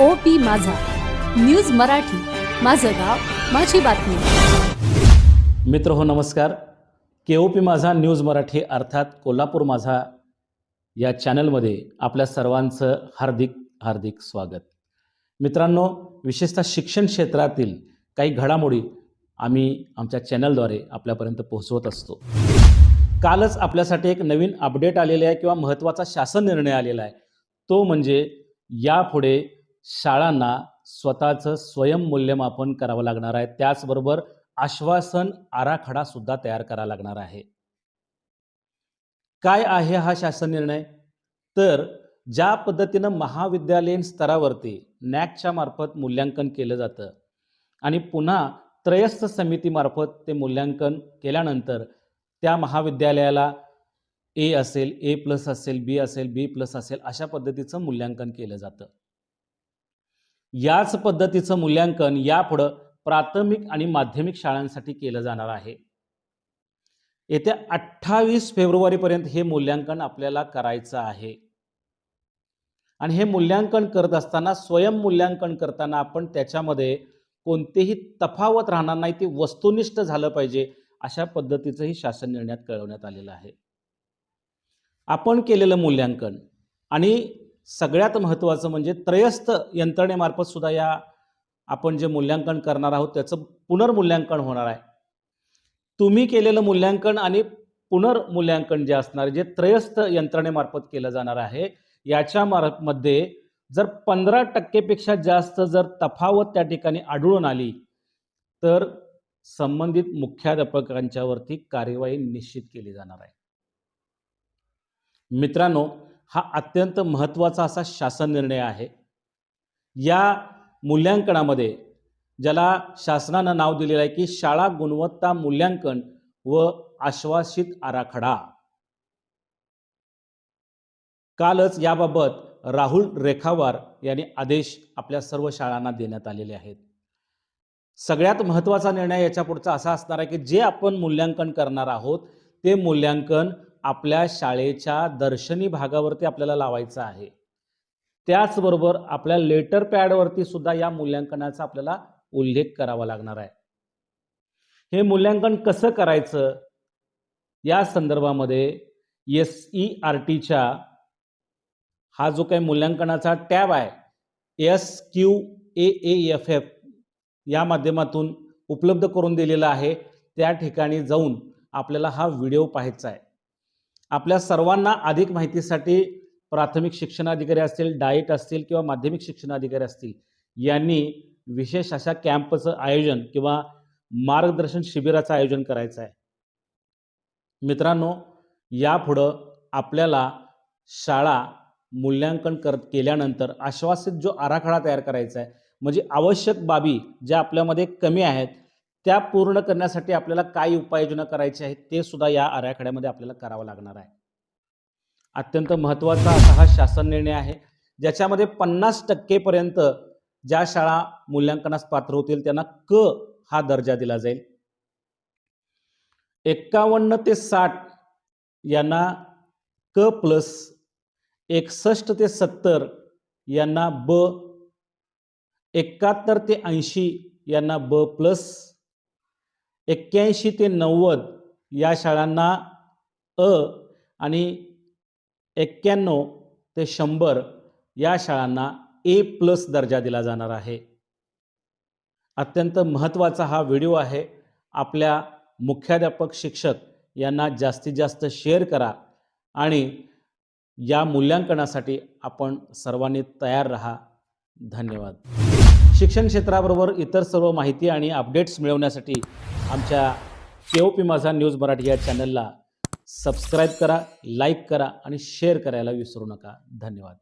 O P Majha. News Marathi. माझं गाव माझी बातमी. मित्र हो नमस्कार. K O P Majha news Marathi अर्थात कोल्हापूर माझा या चॅनलमध्ये आपल्या सर्वांचं हार्दिक हार्दिक स्वागत. मित्रांनो विशेषतः शिक्षण क्षेत्रातील काही घडामोडी आम्ही आमच्या चॅनलद्वारे आपल्यापर्यंत पोहोचवत असतो. कालच आपल्यासाठी एक नवीन अपडेट आलेला आहे किंवा महत्त्वाचा शासन निर्णय आलेला आहे. तो म्हणजे यापुढे शाळांना स्वतःचं स्वयंमूल्यमापन करावं लागणार आहे. त्याचबरोबर आश्वासन आराखडा सुद्धा तयार करावा लागणार आहे. काय आहे हा शासन निर्णय? तर ज्या पद्धतीनं महाविद्यालयीन स्तरावरती नॅकच्या मार्फत मूल्यांकन केलं जातं आणि पुन्हा त्रयस्थ समितीमार्फत ते मूल्यांकन केल्यानंतर त्या महाविद्यालयाला ए असेल ए प्लस असेल बी असेल बी प्लस असेल अशा पद्धतीचं मूल्यांकन केलं जातं. याच पद्धतीचं मूल्यांकन यापुढं प्राथमिक आणि माध्यमिक शाळांसाठी केलं जाणार आहे. येत्या अठ्ठावीस फेब्रुवारीपर्यंत हे मूल्यांकन आपल्याला करायचं आहे. आणि हे मूल्यांकन करत असताना स्वयं मूल्यांकन करताना आपण त्याच्यामध्ये कोणतेही तफावत राहणार नाही ते वस्तुनिष्ठ झालं पाहिजे अशा पद्धतीचंही शासन निर्णयात कळवण्यात आलेलं आहे. आपण केलेलं मूल्यांकन आणि सगळ्यात महत्त्वाचं म्हणजे त्रयस्थ यंत्रणेमार्फत सुद्धा या आपण जे मूल्यांकन करणार आहोत त्याचं पुनर्मूल्यांकन होणार आहे. तुम्ही केलेलं मूल्यांकन आणि पुनर्मूल्यांकन जे असणार जे त्रयस्थ यंत्रणेमार्फत केलं जाणार आहे याच्या मार्फमध्ये मध्ये जर पंधरा टक्केपेक्षा जास्त जर तफावत त्या ठिकाणी आढळून आली तर संबंधित मुख्याध्यापकांच्यावरती कार्यवाही निश्चित केली जाणार आहे. मित्रांनो हा अत्यंत महत्त्वाचा असा शासन निर्णय आहे. या मूल्यांकनामध्ये ज्याला शासनानं नाव दिलेलं आहे की शाळा गुणवत्ता मूल्यांकन व आश्वासित आराखडा. कालच याबाबत राहुल रेखावार यांनी आदेश आपल्या सर्व शाळांना देण्यात आलेले आहेत. सगळ्यात महत्त्वाचा निर्णय याच्या पुढचा असा असणार आहे की जे आपण मूल्यांकन करणार आहोत ते मूल्यांकन आपल्या शाळेच्या दर्शनी भागावरती आपल्याला लावायचं आहे. त्याचबरोबर आपल्या लेटर पॅडवरती सुद्धा या मूल्यांकनाचा आपल्याला उल्लेख करावा लागणार आहे. हे मूल्यांकन कसं करायचं? या संदर्भामध्ये एस ई आर टीच्या हा जो काही मूल्यांकनाचा टॅब आहे S Q A F F या माध्यमातून उपलब्ध करून दिलेला आहे. त्या ठिकाणी जाऊन आपल्याला हा व्हिडिओ पाहायचा आहे. आपल्या सर्वांना अधिक माहितीसाठी प्राथमिक शिक्षणाधिकारी असतील डाईट असतील किंवा माध्यमिक शिक्षणाधिकारी असतील यांनी विशेष अशा कॅम्पचं आयोजन किंवा मार्गदर्शन शिबिराचं आयोजन करायचं आहे. मित्रांनो यापुढं आपल्याला शाळा मूल्यांकन कर केल्यानंतर आश्वासित जो आराखडा तयार करायचा आहे म्हणजे आवश्यक बाबी ज्या आपल्यामध्ये कमी आहेत त्या पूर्ण करण्यासाठी आपल्याला काय उपाययोजना करायची आहेत ते सुद्धा या आराखड्यामध्ये आपल्याला करावं लागणार आहे. अत्यंत महत्त्वाचा असा हा शासन निर्णय आहे ज्याच्यामध्ये पन्नास टक्केपर्यंत ज्या शाळा मूल्यांकनास पात्र होतील त्यांना क हा दर्जा दिला जाईल. एक्कावन्न ते साठ यांना क प्लस एकसष्ट ते सत्तर यांना ब एकाहत्तर ते ऐंशी यांना ब प्लस एक्क्याऐंशी ते नव्वद या शाळांना अ आणि एक्क्याण्णव ते शंभर या शाळांना ए प्लस दर्जा दिला जाणार आहे. अत्यंत महत्त्वाचा हा व्हिडिओ आहे. आपल्या मुख्याध्यापक शिक्षक यांना जास्तीत जास्त शेअर करा आणि या मूल्यांकनासाठी आपण सर्वांनी तयार रहा. धन्यवाद. शिक्षण क्षेत्राबरोबर इतर सर्व माहिती आणि अपडेट्स मिळवण्यासाठी आमच्या K O P Majha news Marathi या चॅनलला सबस्क्राईब करा लाईक करा आणि शेअर करायला विसरू नका. धन्यवाद.